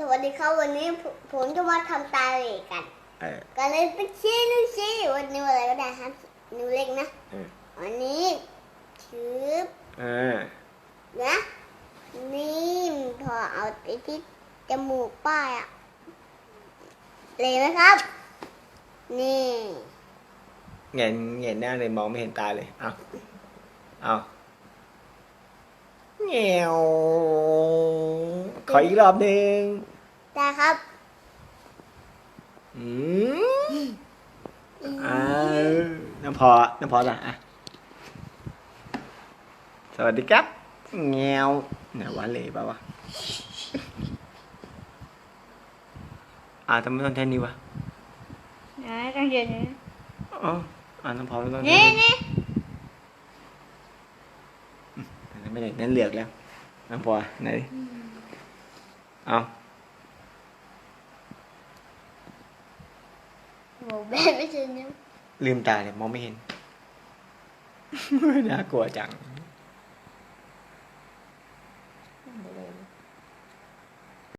สวัสดีครับวันนี้ผมผมจะมาทำตาเหลกกันเออก็เลยไปชี้นิ้วชี้วันนิ้วอะไรก็ได้ครับนิ้วเล็กนะเออวันนี้ชืบเออนะนี่พอเอาไปที่จมูกป้ายอะเลยไหมครับ นี่เงนเงนหน้าเลยมองไม่เห็นตาเลยเอาเอาเงียว ขออีกรอบหนึ่งได้ครับ อืมอ่าน้ำพอ น้ำพอละอะ สวัสดีครับเงียวเนี่ยหวานเลยป่าวะ อ่าทำไมต้องแท่นี้วะนะต้องเย็นอ๋ออ่าน้ำพอไม่ต้องแท่นี่นี้นี่ไม่ได้นั่นเหลือกแล้วน้ำพอไหน เอาโอ้แม่ไม่ใช่นิ้วลืมตาเลยมองไม่เห็น น่ากลัวจัง